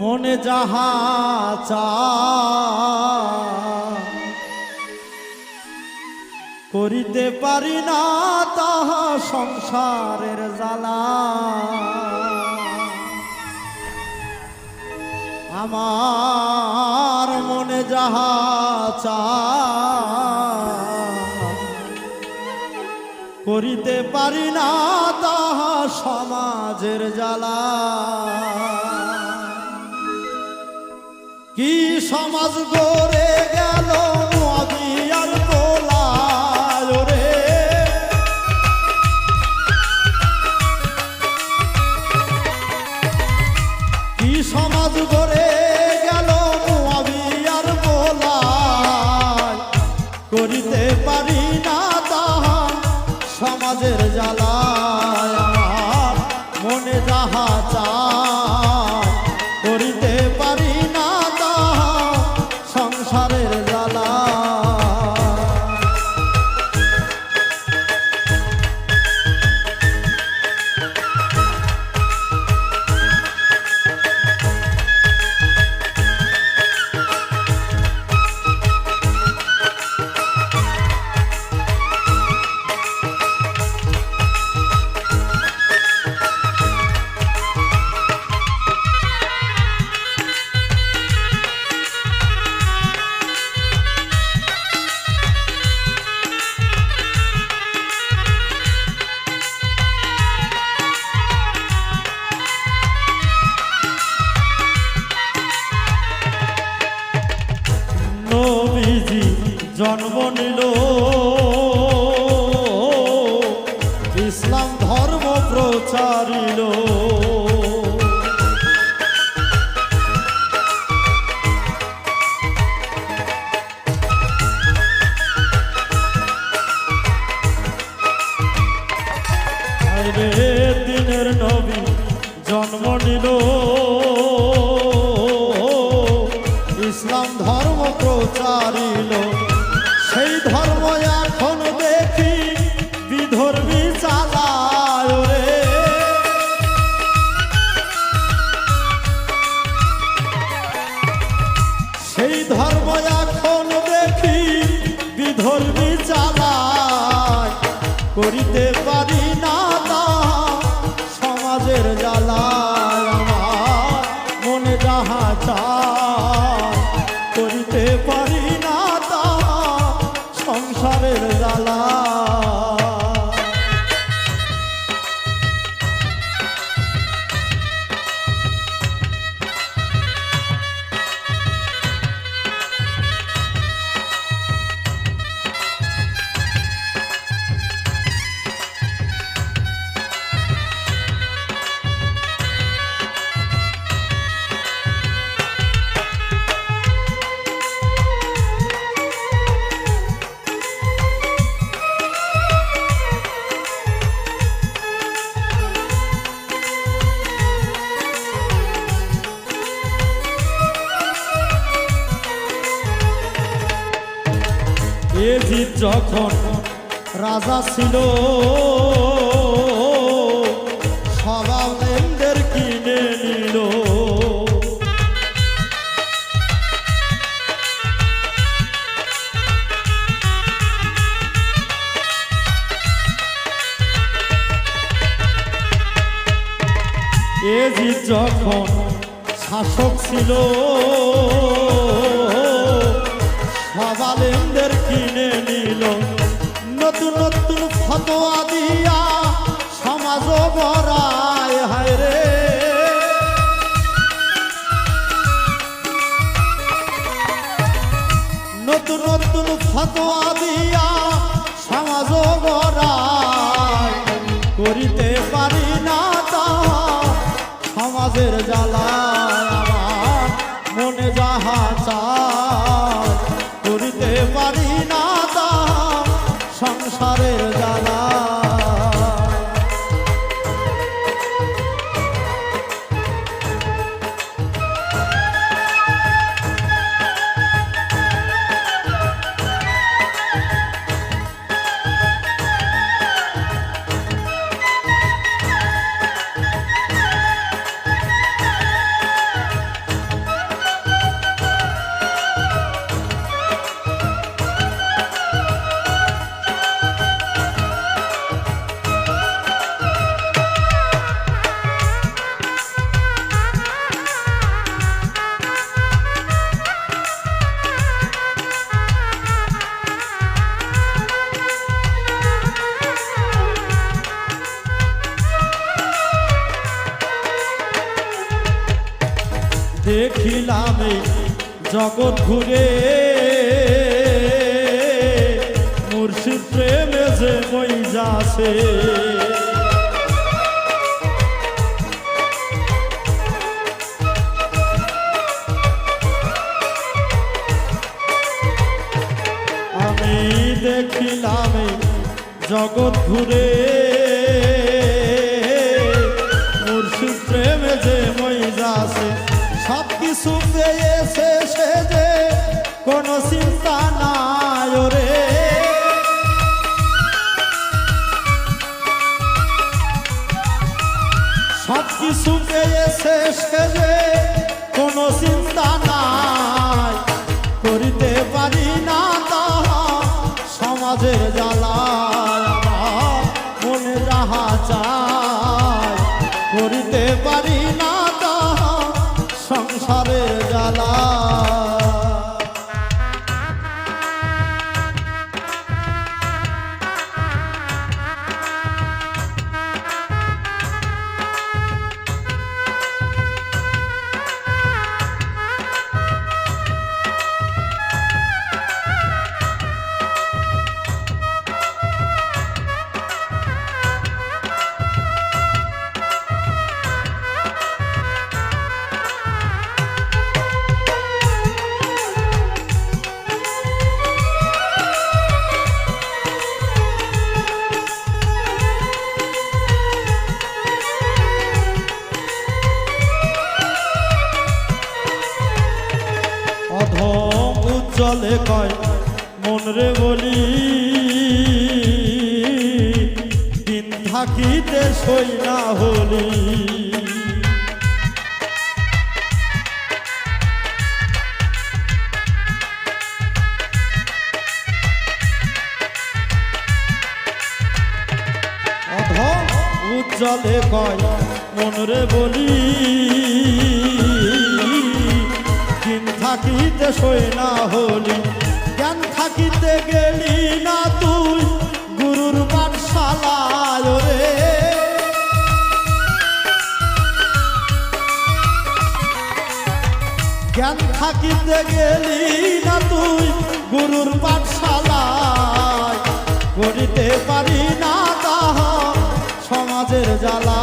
মনে যাহা চায়, করিতে পারি না তাহা সংসারের জ্বালা। আমার মনে যাহা চায়, করিতে পারি না তাহা সমাজের জ্বালা। কি সমাজ গড়ে গেল মদিয়ার তোলায় কি সমাজ গেল করিতে পারি না তাহা সমাজের জ্বালায় জন্ম নিল। ইসলাম ধর্ম প্রচারিল। দিনের নবী জন্ম নিল। ইসলাম ধর্ম প্রচারিল। ধর্ম এখন দেখি বিধর্মী চালায় করিতে পারি না সমাজের জ্বালায় আমার যাহা চায়। করিতে পারি না সংসারের জ্বালা যখন রাজা ছিল যখন শাসক ছিল সবালেনদের কিনে নিল। নতুন নতুন ফতোয়া দিয়া সমাজ বরায় হায় রে। নতুন নতুন ফতোয়া দিয়া সংসারের দেখিলাম জগৎ ঘুরে। মুর্শিদ প্রেমে যে মই যাছে আমি দেখিলাম জগৎ ঘুরে। সব কিছু পেয়েছে সে যে কোনো চিন্তা নাই রে সব কিছু পেয়েছে সে যে কোনো চিন্তা উজ্জ্বলে কয়, মন রে বলি, দিন থাকিতে সই না হলি। উজ্জ্বলে কয়, মন রে বলি, দিন থাকিতে সই না হলি, জ্ঞান থাকিতে গেলি না তুই, গুরুর পাঠশালায় রে জ্ঞান থাকিতে গেলি না তুই, গুরুর পাঠশালায় করিতে পারি না তাহা সমাজের জ্বালা